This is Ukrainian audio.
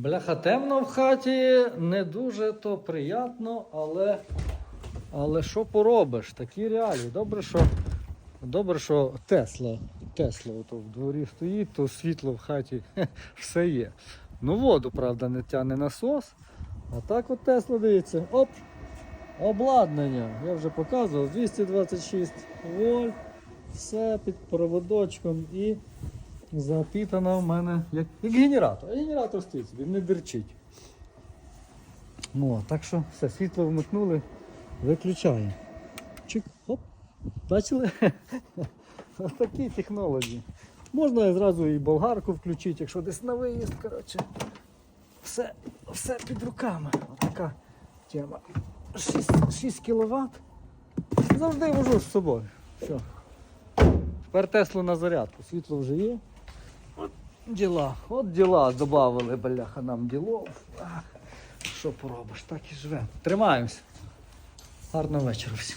Бляха темно в хаті, не дуже то приємно, але, але що поробиш? Такі реалії. Добре, що, добре, що Тесла, Тесла ото в дворі стоїть, то світло в хаті все є. Ну, воду, правда, не тягне насос. А так от Тесла дивіться. Оп! Обладнання. Я вже показував. 226 вольт. Все під проводочком і запітано в мене як, як генератор. А генератор стоїть, собі, не дерчить. О, так що все, світло вмикнули, виключаємо. Чик, хоп. Бачили? Такі технології. Можна і зразу і болгарку включити, якщо десь на виїзд, коротше. Все, все під руками. Отака тема. 6, 6 кВт. Завжди вожу з собою. Все. Тепер Теслу на зарядку. Світло вже є. От діла. От діла додавали, бляха, нам ділов. Що поробиш, так і живемо. Тримаємось. Гарного вечора всім.